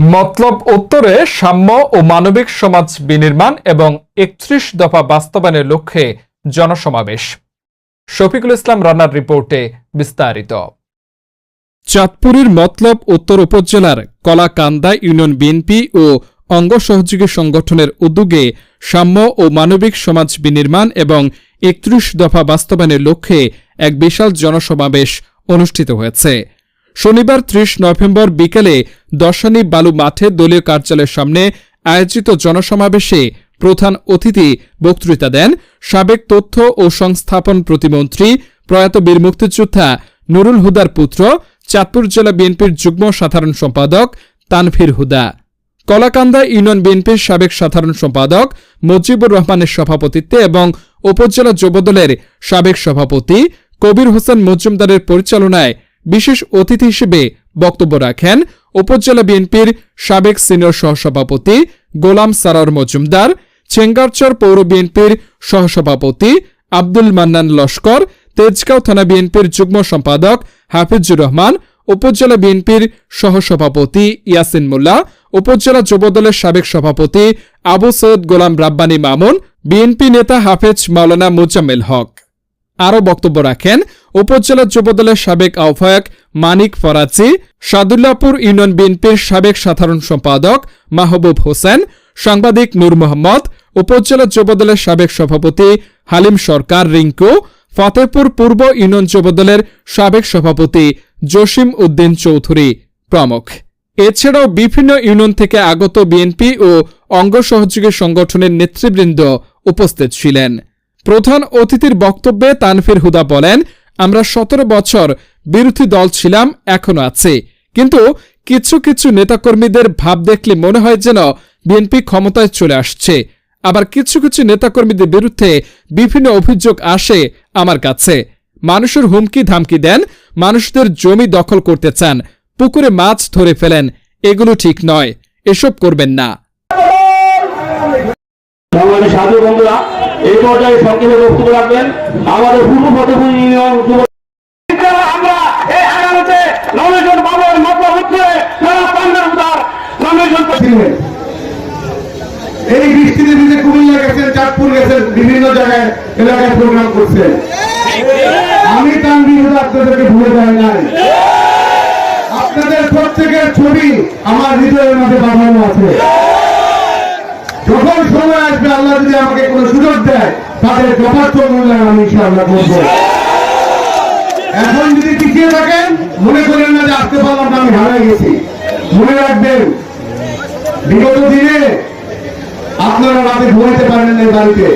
মতলব উত্তরে সাম্য ও মানবিক সমাজ বিনির্মাণ এবং একত্রিশ দফা বাস্তবায়নের লক্ষ্যে জনসমাবেশ। শফিকুল ইসলাম রানার রিপোর্টে বিস্তারিত। চাঁদপুরের মতলব উত্তর উপজেলার কলাকান্দা ইউনিয়ন বিএনপি ও অঙ্গ সহযোগী সংগঠনের উদ্যোগে সাম্য ও মানবিক সমাজ বিনির্মাণ এবং একত্রিশ দফা বাস্তবায়নের লক্ষ্যে এক বিশাল জনসমাবেশ অনুষ্ঠিত হয়েছে। শনিবার ত্রিশ নভেম্বর বিকেলে দশানী বালু মাঠে দলীয় কার্যালয়ের সামনে আয়োজিত জনসমাবেশে প্রধান অতিথি বক্তৃতা দেন সাবেক তথ্য ও সংস্থাপন প্রতিমন্ত্রী প্রয়াত বীর মুক্তিযোদ্ধা নুরুল হুদার পুত্র, চাঁদপুর জেলা বিএনপির যুগ্ম সাধারণ সম্পাদক তানভীর হুদা, কলাকান্দা ইউনিয়ন বিএনপির সাবেক সাধারণ সম্পাদক মজিবুর রহমানের সভাপতিত্বে এবং উপজেলা যুবদলের সাবেক সভাপতি কবির হোসেন মজুমদারের পরিচালনায় বিশেষ অতিথি হিসেবে বক্তব্য রাখেন উপজেলা বিএনপির সাবেক সিনিয়র সহসভাপতি গোলাম সারার মজুমদার, চেঙ্গারচর পৌর বিএনপির সহসভাপতি আব্দুল মান্নান লস্কর, তেজগাঁও থানা বিএনপির যুগ্ম সম্পাদক হাফিজুর রহমান, উপজেলা বিএনপির সহসভাপতি ইয়াসিন মোল্লা, উপজেলা যুবদলের সাবেক সভাপতি আবু সৈয়দ গোলাম রাব্বানী মামুন, বিএনপি নেতা হাফেজ মাওলানা মুজাম্মেল হক। আরও বক্তব্য রাখেন। উপজেলা যুবদলের সাবেক আহ্বায়ক মানিক ফরাচি সাদুল্লাপুর ইউনিয়ন বিএনপির সাবেক সাধারণ সম্পাদক মাহবুব হোসেন, সাংবাদিক নূর মোহাম্মদ, উপজেলা যুবদলের সাবেক সভাপতি হালিম সরকার রিঙ্কু ফতেপুর পূর্ব ইউনিয়ন যুবদলের সাবেক সভাপতি জসিম উদ্দিন চৌধুরী প্রমুখ। এছাড়াও বিভিন্ন ইউনিয়ন থেকে আগত বিএনপি ও অঙ্গ সহযোগী সংগঠনের নেতৃবৃন্দ উপস্থিত ছিলেন। প্রধান অতিথির বক্তব্যে তানফির হুদা বলেন, আমরা সতেরো বছর বিরোধী দল ছিলাম, এখনও আছে। কিন্তু কিছু কিছু নেতাকর্মীদের ভাব দেখলে মনে হয় যেন বিএনপি ক্ষমতায় চলে আসছে। আবার কিছু কিছু নেতাকর্মীদের বিরুদ্ধে বিভিন্ন অভিযোগ আসে আমার কাছে। মানুষের হুমকি ধামকি দেন, মানুষদের জমি দখল করতে চান, পুকুরে মাছ ধরে ফেলেন, এগুলো ঠিক নয়, এসব করবেন না। বন্ধুরা এই পর্যায়ে সংক্ষেপে বক্তব্য রাখবেন আমাদের পূর্ব ফতেপুর ইউনিয়ন আমরা এই সারা পান্ডার উদার বৃষ্টিতে ভিজে কুমিল্লা গেছেন চাঁদপুর গেছেন বিভিন্ন জায়গায় এলাকায় প্রোগ্রাম করছেন। আমি তানভীর হুদা আপনাদেরকে ভুলে যাই নাই। আপনাদের প্রত্যেকের ছবি আমার হৃদয়ের মধ্যে বাঁধানো আছে। যখন সময় আসবে, আল্লাহ যদি আমাকে কোনো সুযোগ দেয়, তাদের যথার্থ মূল্যায়ন আমি ইনশাআল্লাহ করব। এখন যদি টিকিয়ে থাকেন, মনে করেন না যে আসতে পারলাম না আমি হারাই গেছি। মনে রাখবেন, বিগত দিনে আপনারা রাতে ঘুমাইতে পারেন না বাড়িতে।